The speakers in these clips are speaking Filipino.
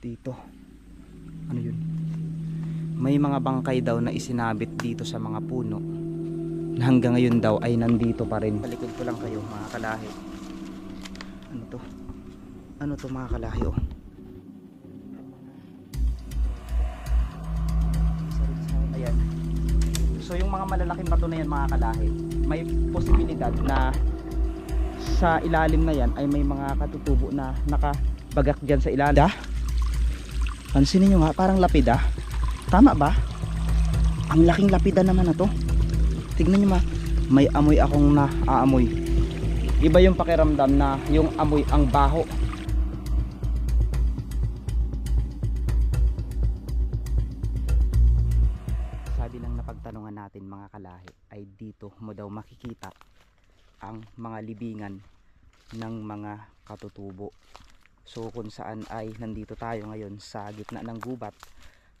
dito. Ano yun? May mga bangkay daw na isinabit dito sa mga puno na hanggang ngayon daw ay nandito pa rin. Palikod ko lang kayo mga kalahi. Ano to? Ano to mga kalahi oh? So yung mga malalaking bato na yan mga kalahi may posibilidad na sa ilalim na yan ay may mga katutubo na nakabagak dyan sa ilalim. da? Pansinin nyo nga parang lapida. Tama ba? ang laking lapida naman na to. Tignan nyo ma may amoy akong na aamoy iba yung pakiramdam na yung amoy ang baho. Sabi ng napagtanungan natin mga kalahi ay dito mo daw makikita ang mga libingan ng mga katutubo so kung saan ay nandito tayo ngayon sa gitna ng gubat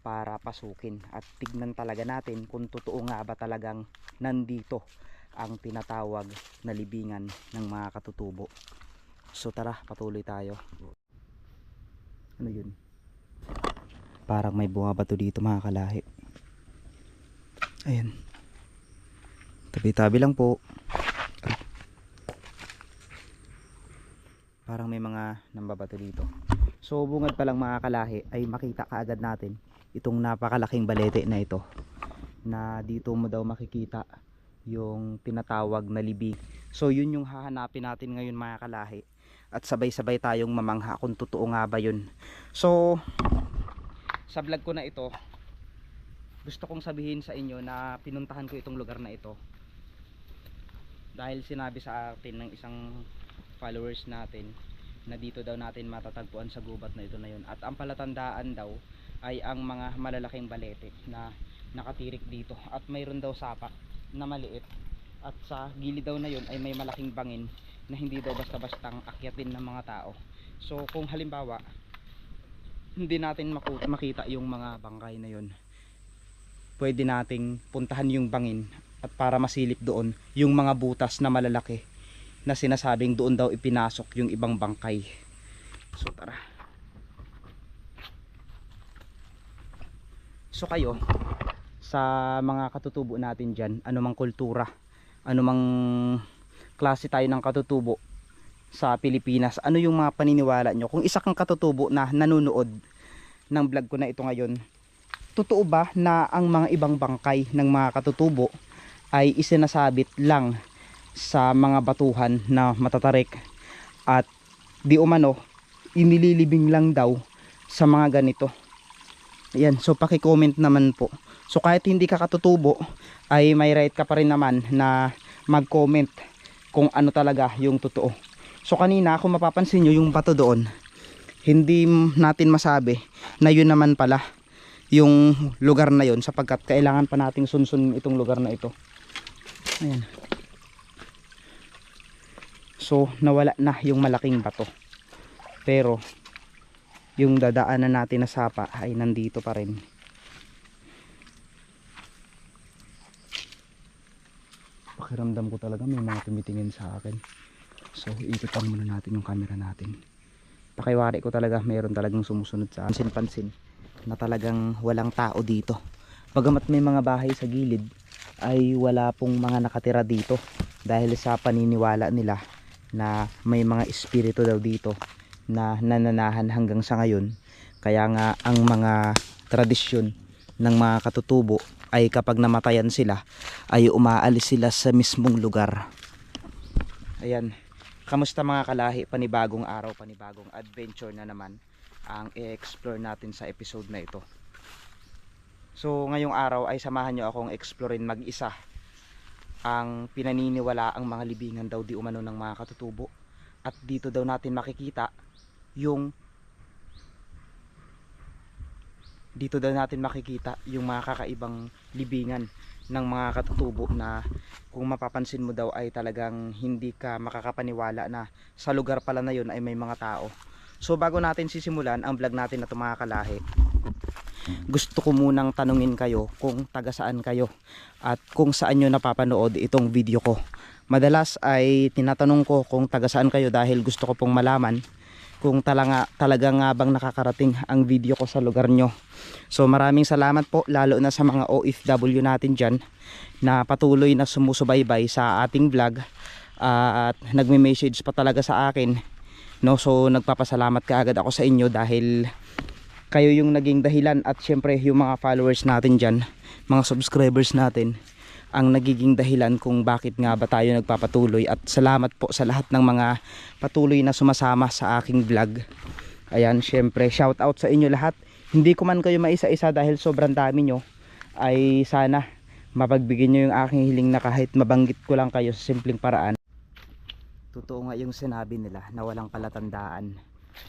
para pasukin. At tignan talaga natin kung totoo nga ba talagang nandito ang tinatawag na libingan ng mga katutubo. So tara patuloy tayo. Ano yun? Parang may bumabato dito mga kalahi. Ayan. Tabi tabi lang po parang may mga nambabato dito. So bungad pa lang mga kalahi ay makita kaagad natin itong napakalaking balete na ito na dito mo daw makikita yung tinatawag na libig so yun yung hahanapin natin ngayon mga kalahi. At sabay-sabay tayong mamangha kung totoo nga ba yun. So sa vlog ko na ito gusto kong sabihin sa inyo na pinuntahan ko itong lugar na ito. Dahil sinabi sa atin ng isang followers natin na dito daw natin matatagpuan sa gubat na ito na yun. At ang palatandaan daw ay ang mga malalaking balete na nakatirik dito. At mayroon daw sapa na maliit. At sa gilid daw na yun ay may malaking bangin na hindi daw basta-bastang akyatin ng mga tao. So kung halimbawa hindi natin makita yung mga bangkay na yun pwede nating puntahan yung bangin at para masilip doon yung mga butas na malalaki na sinasabing doon daw ipinasok yung ibang bangkay. So tara. So kayo sa mga katutubo natin dyan anumang kultura anumang klase tayo ng katutubo sa Pilipinas ano yung mga paniniwala nyo? Kung isa kang katutubo na nanonood ng vlog ko na ito ngayon totoo ba na ang mga ibang bangkay ng mga katutubo ay isinasabit lang sa mga batuhan na matatarik at di umano inililibing lang daw sa mga ganito. Ayan so paki-comment naman po. So kahit hindi ka katutubo ay may right ka pa rin naman na mag-comment kung ano talaga yung totoo. So kanina kung mapapansin nyo yung bato doon hindi natin masabi na yun naman pala yung lugar na yon sapagkat kailangan pa nating sunsun itong lugar na ito. Ayan so nawala na yung malaking bato. Pero yung dadaanan natin na sapa ay nandito pa rin. Pakiramdam ko talaga may mga tumitingin sa akin. So ikipan muna natin yung camera natin. Pakiwari ko talaga mayroon talagang sumusunod sa pansin pansin na talagang walang tao dito. Bagamat may mga bahay sa gilid ay wala pong mga nakatira dito dahil sa paniniwala nila na may mga espiritu daw dito na nananahan hanggang sa ngayon. Kaya nga ang mga tradisyon ng mga katutubo ay kapag namatayan sila ay umaalis sila sa mismong lugar. Ayan. Kamusta mga kalahi? Panibagong araw panibagong adventure na naman ang i-explore natin sa episode na ito. So ngayong araw ay samahan nyo akong explorein mag-isa ang pinaniniwala ang mga libingan daw di umano ng mga katutubo. At dito daw natin makikita yung dito daw natin makikita yung mga kakaibang libingan ng mga katutubo na kung mapapansin mo daw ay talagang hindi ka makakapaniwala na sa lugar pala na yun ay may mga tao. So bago natin sisimulan ang vlog natin na mga kalahi gusto ko munang tanungin kayo kung taga saan kayo at kung saan nyo napapanood itong video ko madalas ay tinatanong ko kung taga saan kayo dahil gusto ko pong malaman kung talaga, talaga nga bang nakakarating ang video ko sa lugar nyo. So maraming salamat po lalo na sa mga OFW natin dyan na patuloy na sumusubaybay sa ating vlog at nagme-message pa talaga sa akin. No, so nagpapasalamat kaagad ako sa inyo dahil kayo yung naging dahilan at syempre yung mga followers natin dyan, mga subscribers natin ang nagiging dahilan kung bakit nga ba tayo nagpapatuloy. At salamat po sa lahat ng mga patuloy na sumasama sa aking vlog. Ayan syempre shout out sa inyo lahat. Hindi ko man kayo maisa-isa dahil sobrang dami nyo. Ay sana mapagbigyan nyo yung aking hiling na kahit mabanggit ko lang kayo sa simpleng paraan. Totoo nga yung sinabi nila na walang palatandaan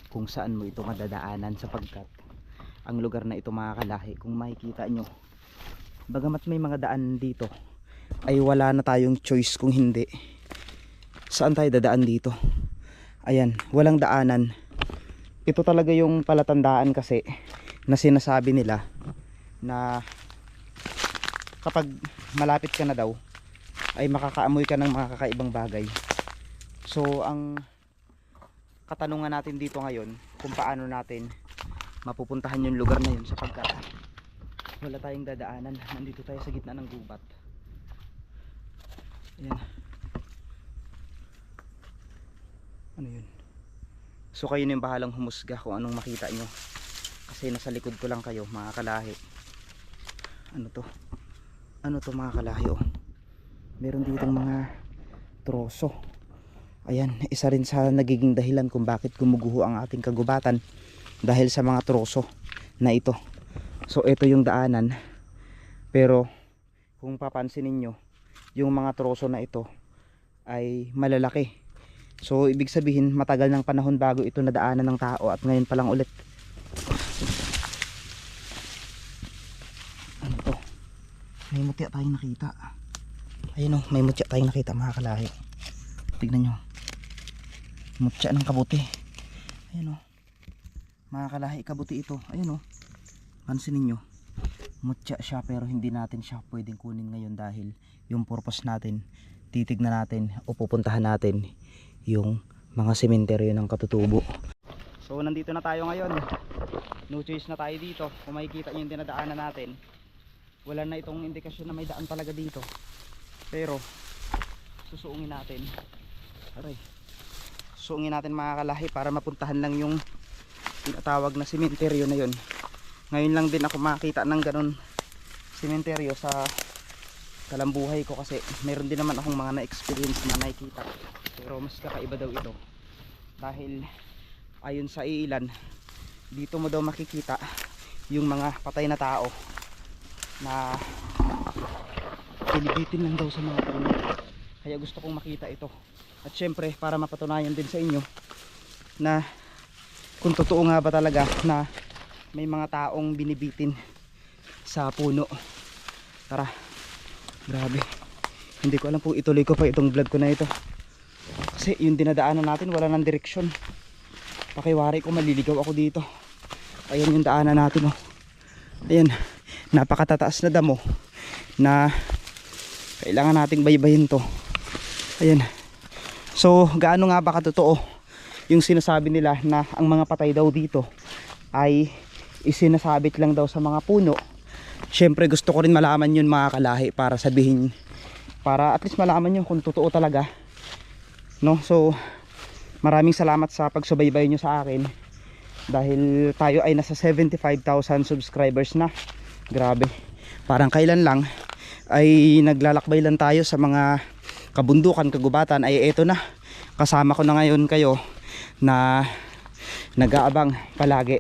kung saan mo ito madadaanan sapagkat ang lugar na ito mga kalahi kung makikita nyo. Bagamat may mga daan dito ay wala na tayong choice kung hindi. Saan tayo dadaan dito? Ayan walang daanan. Ito talaga yung palatandaan kasi na sinasabi nila na kapag malapit ka na daw ay makakaamoy ka ng mga kakaibang bagay. So ang katanungan natin dito ngayon kung paano natin mapupuntahan yung lugar na yun sapagkat wala tayong dadaanan. Nandito tayo sa gitna ng gubat. Ayan. Ano yun? So kayo na yung bahalang humusga kung anong makita nyo. Kasi nasa likod ko lang kayo mga kalahi. Ano to? Ano to mga kalahi oh? Meron ditong mga troso. Ayan isa rin sa nagiging dahilan kung bakit gumuguho ang ating kagubatan dahil sa mga troso na ito. So ito yung daanan. Pero kung papansin ninyo yung mga troso na ito ay malalaki. So ibig sabihin matagal ng panahon bago ito nadaanan ng tao at ngayon pa lang ulit. Ano to? May mutya tayong nakita. Ayun o may mutya tayong nakita mga kalahi. Tignan nyo. Mutya ng kabuti. Ayun o mga kalahi kabuti ito. Ayun o pansinin nyo mutya siya pero hindi natin siya pwedeng kunin ngayon dahil yung purpose natin titignan natin o pupuntahan natin yung mga sementeryo ng katutubo. So nandito na tayo ngayon. No choice na tayo dito. Kung makikita nyo yung dinadaanan natin wala na itong indikasyon na may daan talaga dito. Pero susuungin natin. Aray. Suungin natin mga kalahi para mapuntahan lang yung tinatawag na sementeryo na yun. Ngayon lang din ako makita ng ganun sementeryo sa kalambuhay ko kasi meron din naman akong mga na-experience na nakikita. Pero mas kakaiba daw ito. Dahil ayon sa ilan dito mo daw makikita yung mga patay na tao na pinibitin lang daw sa mga puno. Kaya gusto kong makita ito. At syempre para mapatunayan din sa inyo na kung totoo nga ba talaga na may mga taong binibitin sa puno. Tara grabe. Hindi ko alam kung ituloy ko pa itong vlog ko na ito. Kasi yung dinadaanan natin wala nang direksyon. Pakiwari ko maliligaw ako dito. Ayan yung daanan natin oh. Ayan napakatataas na damo na kailangan nating baybayin to. Ayan. So gaano nga ba katotoo yung sinasabi nila na ang mga patay daw dito ay isinasabit lang daw sa mga puno. Syempre gusto ko rin malaman yun mga kalahi para sabihin para at least malaman nyo kung totoo talaga. No? So maraming salamat sa pagsubaybay nyo sa akin. Dahil tayo ay nasa 75,000 subscribers na. Grabe. Parang kailan lang ay naglalakbay lang tayo sa mga kabundukan kagubatan. Ay eto na. Kasama ko na ngayon kayo na nag-aabang palagi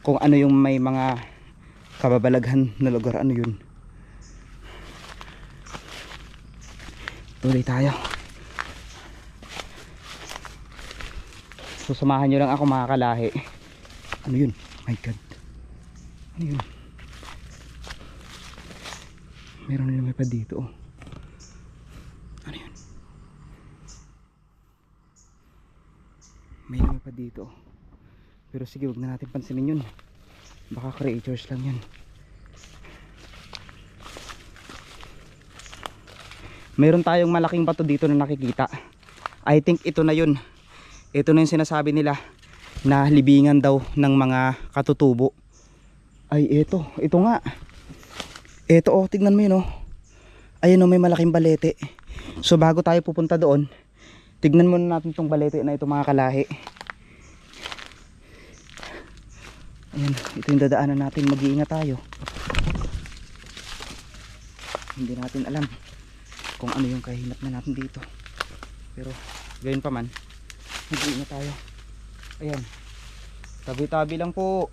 kung ano yung may mga kababalaghan na lugar. Ano yun? Tuloy tayo. Susamahan nyo lang ako mga kalahi. Ano yun? My god. Ano yun? Meron na lumipad dito oh. ano yun may lumipad dito oh. pero sige wag na natin pansinin yun baka creatures lang yun meron tayong malaking bato dito na nakikita I think ito na yun ito na yung sinasabi nila na libingan daw ng mga katutubo. Ay, ito. Ito nga. Ito oh, tignan mo yun oh. Ayun oh, may malaking balete. So bago tayo pupunta doon, tignan muna natin tong balete na ito mga kalahi. Ayan, ito yung dadaanan natin. Mag-iingat tayo. Hindi natin alam kung ano yung kahinap na natin dito. Pero, gayon pa man, mag-iingat tayo. Ayan. Tabi-tabi lang po.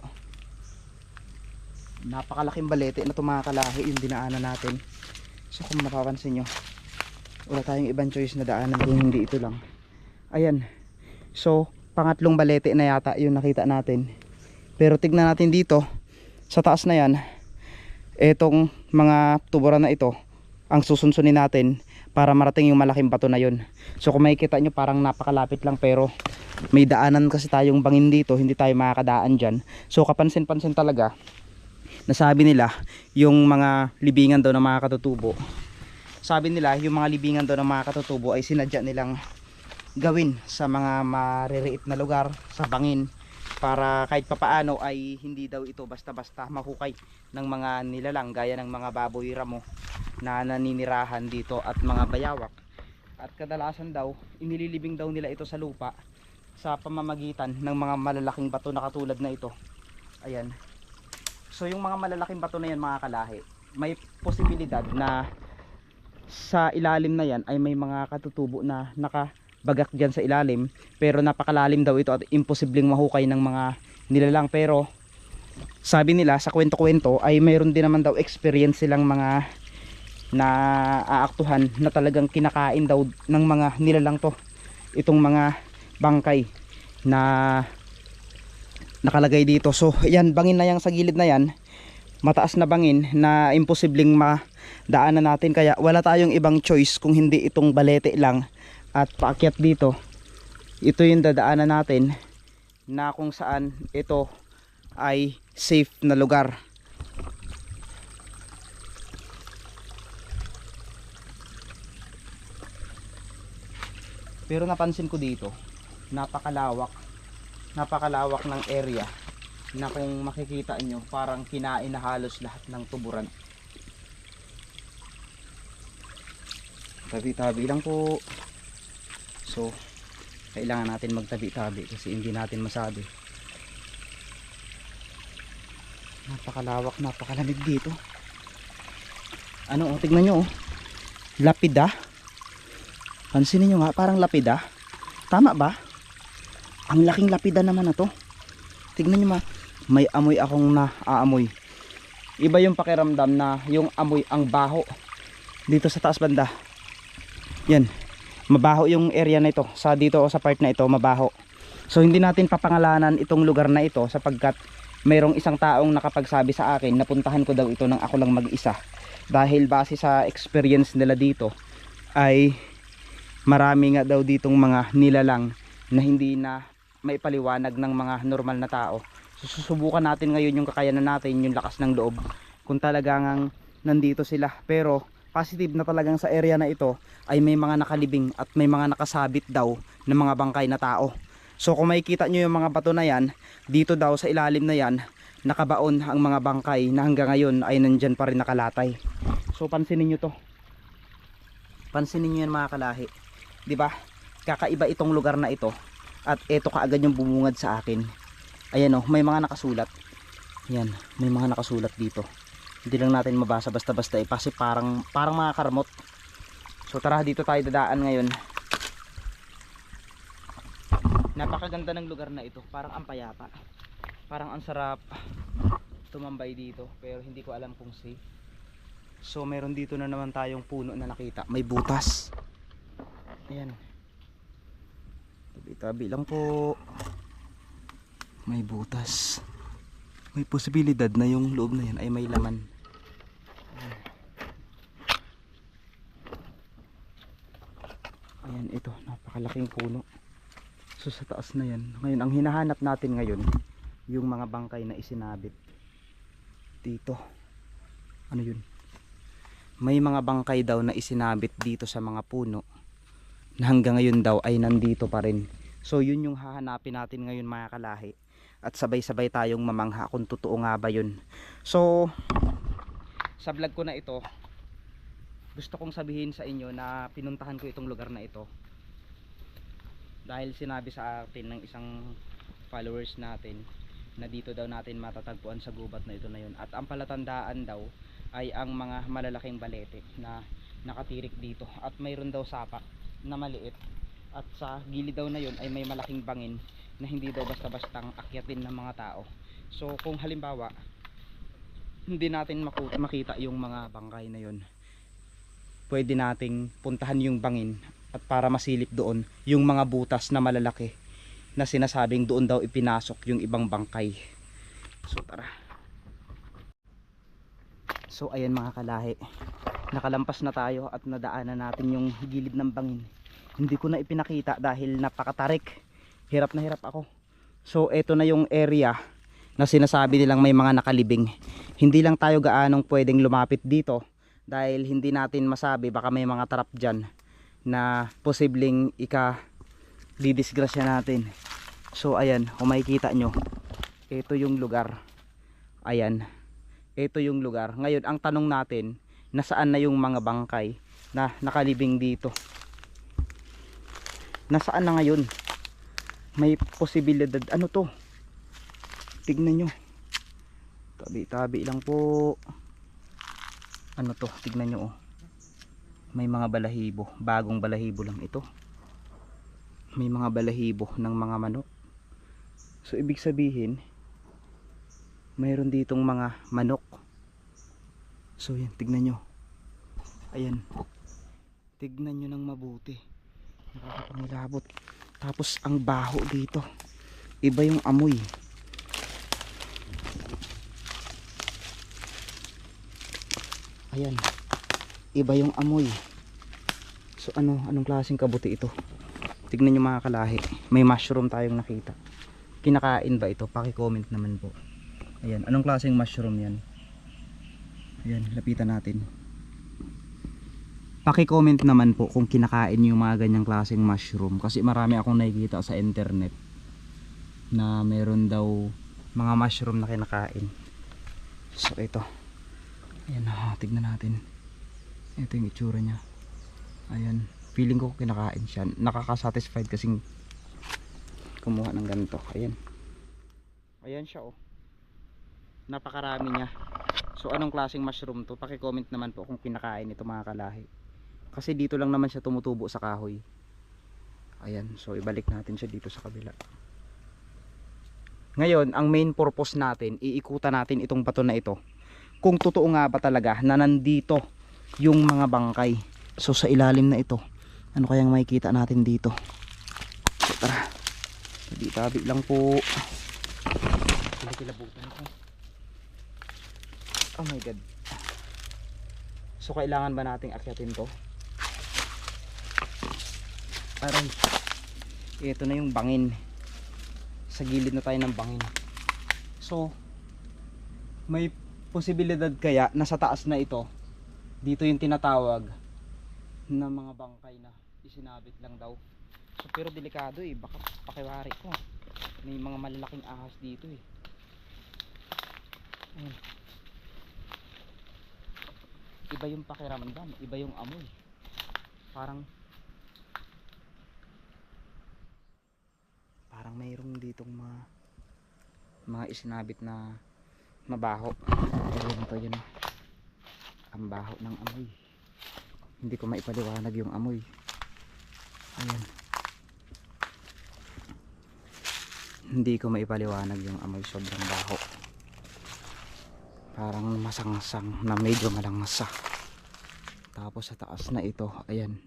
Napakalaking balete na ito mga kalahi yung dinaanan natin. So kung mapapansin nyo, wala tayong ibang choice na daanan kung hindi ito lang. Ayan. So, pangatlong balete na yata yung nakita natin. Pero tignan natin dito, sa taas na yan, etong mga tuburan na ito, ang susunsunin natin para marating yung malaking bato na yun. So kung makikita nyo parang napakalapit lang pero may daanan kasi tayong bangin dito, hindi tayo makakadaan dyan. So kapansin-pansin talaga, nasabi nila yung mga libingan daw ng mga katutubo. Sabi nila yung mga libingan daw ng mga katutubo ay sinadya nilang gawin sa mga maririit na lugar, sa bangin para kahit papaano ay hindi daw ito basta-basta mahukay ng mga nilalang gaya ng mga baboy ramo na naninirahan dito at mga bayawak. At kadalasan daw inililibing daw nila ito sa lupa sa pamamagitan ng mga malalaking bato na katulad na ito. Ayan. So yung mga malalaking bato na yan mga kalahi may posibilidad na sa ilalim na yan ay may mga katutubo na naka bagak dyan sa ilalim. Pero napakalalim daw ito at imposibleng mahukay ng mga nilalang. Pero sabi nila sa kwento-kwento ay mayroon din naman daw experience silang mga na aaktuhan na talagang kinakain daw ng mga nilalang to. Itong mga bangkay na nakalagay dito. So yan bangin na yan sa gilid na yan. Mataas na bangin na imposibleng madaanan natin. Kaya wala tayong ibang choice kung hindi itong balete lang. At paakyat dito ito yung dadaanan natin na kung saan ito ay safe na lugar. Pero napansin ko dito napakalawak napakalawak ng area na kung makikita nyo parang kinain na halos lahat ng tuburan tabi-tabi lang po So, kailangan natin magtabi-tabi kasi hindi natin masabi. Napakalawak, napakalamig dito. Ano, oh, tignan nyo, oh. Lapida. Pansinin nyo nga, parang lapida. Tama ba? Ang laking lapida naman na to. Tignan nyo ma, may amoy akong naaamoy. Iba yung pakiramdam na yung amoy ang baho. Dito sa taas banda. Yan. Mabaho yung area na ito. Sa dito o sa part na ito mabaho. So hindi natin papangalanan itong lugar na ito sapagkat mayroong isang taong nakapagsabi sa akin napuntahan ko daw ito nang ako lang mag-isa. Dahil base sa experience nila dito ay marami nga daw ditong mga nilalang na hindi na may paliwanag ng mga normal na tao. So, susubukan natin ngayon yung kakayanan natin yung lakas ng loob kung talagang nandito sila. Pero positive na talagang sa area na ito ay may mga nakalibing at may mga nakasabit daw ng mga bangkay na tao. So kung makikita nyo yung mga bato na yan, dito daw sa ilalim na yan, nakabaon ang mga bangkay na hanggang ngayon ay nandyan pa rin nakalatay. So pansinin nyo to. Pansinin nyo yan mga kalahi. ba? Diba? Kakaiba itong lugar na ito. At ito kaagad yung bumungad sa akin. Ayan o, oh, may mga nakasulat. Yan, may mga nakasulat dito hindi lang natin mabasa basta-basta eh kasi parang parang mga karmot so tara dito tayo dadaan ngayon. Napakaganda ng lugar na ito. Parang ang payapa. Parang ang sarap tumambay dito pero hindi ko alam kung safe. So meron dito na naman tayong puno na nakita. May butas. Ayan. Tabi tabi lang po. May butas may posibilidad na yung loob na yan ay may laman. Ayan ito. Napakalaking puno. So sa taas na yan. Ngayon ang hinahanap natin ngayon yung mga bangkay na isinabit dito. Ano yun? May mga bangkay daw na isinabit dito sa mga puno na hanggang ngayon daw ay nandito pa rin. So yun yung hahanapin natin ngayon mga kalahi. At sabay-sabay tayong mamangha kung totoo nga ba yun. So sa vlog ko na ito, gusto kong sabihin sa inyo na pinuntahan ko itong lugar na ito. Dahil sinabi sa atin ng isang followers natin na dito daw natin matatagpuan sa gubat na ito na yun. At ang palatandaan daw ay ang mga malalaking balete na nakatirik dito. At mayroon daw sapa na maliit. At sa gilid daw na yun ay may malaking bangin na hindi daw basta-bastang akyatin ng mga tao. So kung halimbawa hindi natin makita yung mga bangkay na yun. Pwede nating puntahan yung bangin at para masilip doon yung mga butas na malalaki na sinasabing doon daw ipinasok yung ibang bangkay. So tara. So ayan mga kalahi. Nakalampas na tayo at nadaanan natin yung gilid ng bangin. Hindi ko na ipinakita dahil napakatarik hirap na hirap ako. So eto na yung area na sinasabi nilang may mga nakalibing. Hindi lang tayo gaanong pwedeng lumapit dito dahil hindi natin masabi baka may mga trap dyan na posibleng ika didisgrasya natin. So ayan kung makikita nyo ito yung lugar. Ayan ito yung lugar. Ngayon ang tanong natin nasaan na yung mga bangkay na nakalibing dito? Nasaan na ngayon may posibilidad. Ano to? Tignan nyo. Tabi tabi lang po. Ano to? Tignan nyo oh. May mga balahibo. Bagong balahibo lang ito. May mga balahibo ng mga manok. So ibig sabihin mayroon ditong mga manok. So yan tignan nyo. Ayan. Tignan nyo ng mabuti. Nakakapangilabot tapos ang baho dito. Iba yung amoy. Ayan. Iba yung amoy. So ano anong klaseng kabuti ito? Tignan nyo mga kalahi. May mushroom tayong nakita. Kinakain ba ito? Paki-comment naman po. Ayan. Anong klaseng mushroom yan? Ayan lapitan natin paki-comment naman po kung kinakain yung mga ganyang klaseng mushroom. Kasi marami akong nakikita sa internet na meron daw mga mushroom na kinakain. So ito. Ayan na tignan natin. Ito yung itsura niya. Ayan feeling ko kinakain siya. Nakakasatisfied kasing kumuha ng ganito. Ayan. Ayan siya oh. Napakarami niya. So anong klaseng mushroom to? Paki-comment naman po kung kinakain ito mga kalahi kasi dito lang naman siya tumutubo sa kahoy. Ayan so ibalik natin siya dito sa kabila. Ngayon ang main purpose natin iikutan natin itong bato na ito. Kung totoo nga ba talaga na nandito yung mga bangkay. So sa ilalim na ito ano kayang makikita natin dito? So tara. Tabi tabi lang po. Kilabutan ko oh my god. So kailangan ba nating akyatin to aray ito na yung bangin. Sa gilid na tayo ng bangin. So may posibilidad kaya na sa taas na ito dito yung tinatawag na mga bangkay na isinabit lang daw. So, pero delikado eh. Baka pakiwari ko. May mga malalaking ahas dito eh. Ayun. iba yung pakiramdam. Iba yung amoy. Parang parang mayroong ditong mga mga isinabit na mabaho. Ayun to yun. Ang baho ng amoy. Hindi ko maipaliwanag yung amoy. Ayan. Hindi ko maipaliwanag yung amoy. Sobrang baho. Parang masangsang na medyo malangsa. Tapos sa taas na ito. Ayan.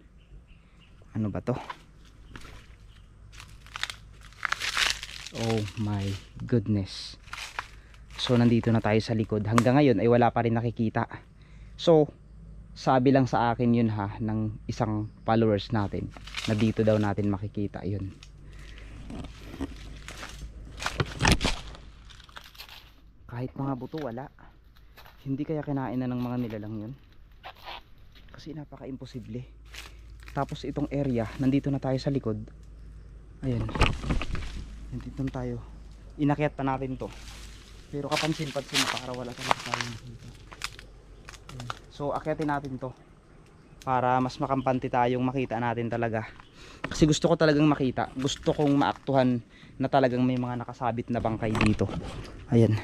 Ano ba to oh my goodness So nandito na tayo sa likod. Hanggang ngayon ay wala pa rin nakikita. So sabi lang sa akin yun ha ng isang followers natin na dito daw natin makikita yun. Kahit mga buto wala. Hindi kaya kinain na ng mga nilalang yun. Kasi napaka-imposible. Tapos itong area, nandito na tayo sa likod. Ayan. Nandito na tayo. Inakyat pa natin to. Pero kapansin-pansin para wala talaga tayo. Ayan. So akyatin natin to. Para mas makampante tayong makita natin talaga. Kasi gusto ko talagang makita. Gusto kong maaktuhan na talagang may mga nakasabit na bangkay dito. Ayan.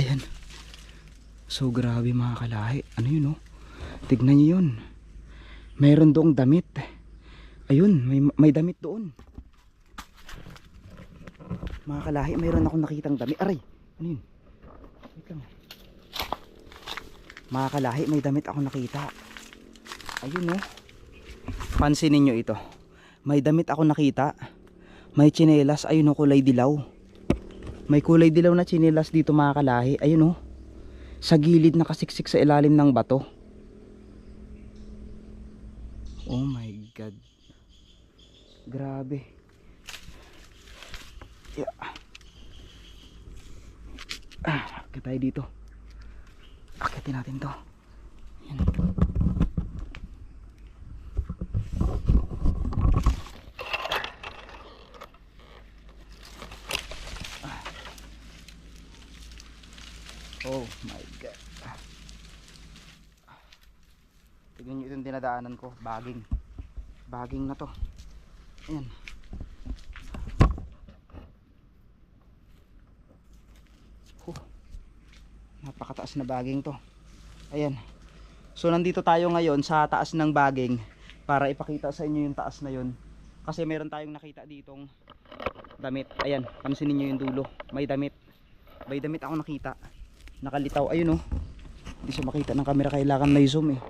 Ayan. So grabe mga kalahi. Ano yun oh? Tignan nyo yun. Mayroon doong damit. Ayun, may, may damit doon. Mga kalahi, mayroon akong nakitang damit. Aray, ano yun? Wait lang. Mga kalahi, may damit ako nakita. Ayun oh. Pansinin nyo ito. May damit ako nakita. May tsinelas. Ayun oh, kulay dilaw. May kulay dilaw na tsinelas dito mga kalahi. Ayun oh. Sa gilid nakasiksik sa ilalim ng bato. Oh my god. Grabe. Yeah. Ah, akit tayo dito. Akitin natin to. Yan. Oh my god. Tignan nyo itong dinadaanan ko. Baging. Baging na to. Ayan. Napakataas na baging to. Ayan. So nandito tayo ngayon sa taas ng baging para ipakita sa inyo yung taas na yun. Kasi meron tayong nakita ditong damit. Ayan, pansinin nyo yung dulo. May damit. May damit ako nakita. Nakalitaw. Ayun oh. Hindi siya makita ng camera. Kailangan na zoom eh.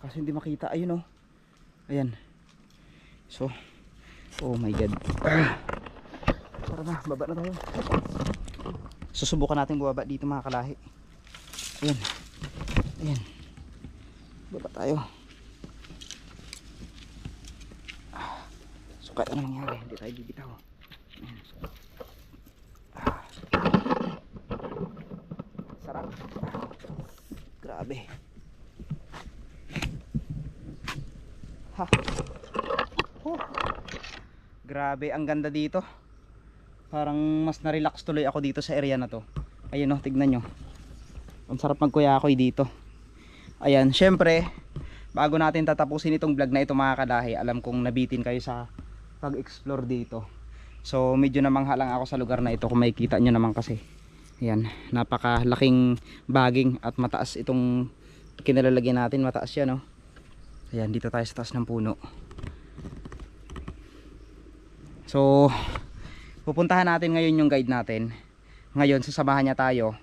Kasi hindi makita. Ayun oh. Ayan. So, oh my god. Tara na, baba na tayo. Susubukan natin bumaba dito mga kalahi. Ayan. Ayan. Baba tayo. So, kahit anong nangyari, hindi tayo bibitaw. Ayan. Ah. Sarap. Grabe. Ha. Huh. Grabe, ang ganda dito. Parang mas na-relax tuloy ako dito sa area na to. Ayun oh, tignan nyo. Ang sarap magkuyakoy dito. Ayan, syempre, bago natin tatapusin itong vlog na ito mga kadahi, alam kong nabitin kayo sa pag-explore dito. So, medyo namangha lang ako sa lugar na ito kung makikita nyo naman kasi. Ayan, napakalaking baging at mataas itong kinalalagyan natin, mataas yan oh. Ayan, dito tayo sa taas ng puno. So, pupuntahan natin ngayon yung guide natin. Ngayon, sasamahan niya tayo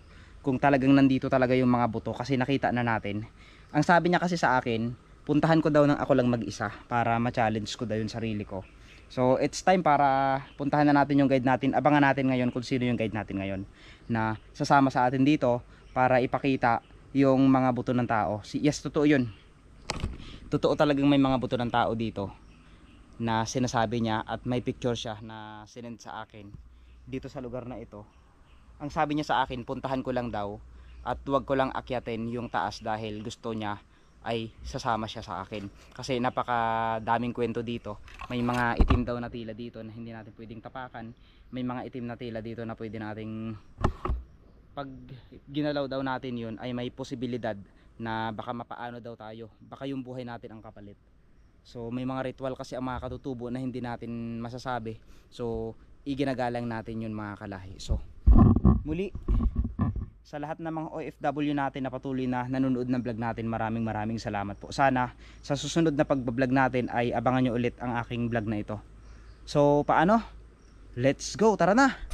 kung talagang nandito talaga yung mga buto kasi nakita na natin. Ang sabi niya kasi sa akin, puntahan ko daw ng ako lang mag-isa para ma-challenge ko daw yung sarili ko. So, it's time para puntahan na natin yung guide natin. Abangan natin ngayon kung sino yung guide natin ngayon na sasama sa atin dito para ipakita yung mga buto ng tao. Yes, totoo yun. Totoo talagang may mga buto ng tao dito na sinasabi niya at may picture siya na sinend sa akin dito sa lugar na ito. Ang sabi niya sa akin, puntahan ko lang daw at huwag ko lang akyatin yung taas dahil gusto niya ay sasama siya sa akin. Kasi napaka daming kwento dito. May mga itim daw na tila dito na hindi natin pwedeng tapakan. May mga itim na tila dito na pwede nating pag ginalaw daw natin yun ay may posibilidad na baka mapaano daw tayo. Baka yung buhay natin ang kapalit. So may mga ritual kasi ang mga katutubo na hindi natin masasabi. So iginagalang natin yun mga kalahi. So muli sa lahat ng mga OFW natin na patuloy na nanonood ng vlog natin maraming maraming salamat po. Sana sa susunod na pagbablog natin ay abangan nyo ulit ang aking vlog na ito. So paano? Let's go! Tara na!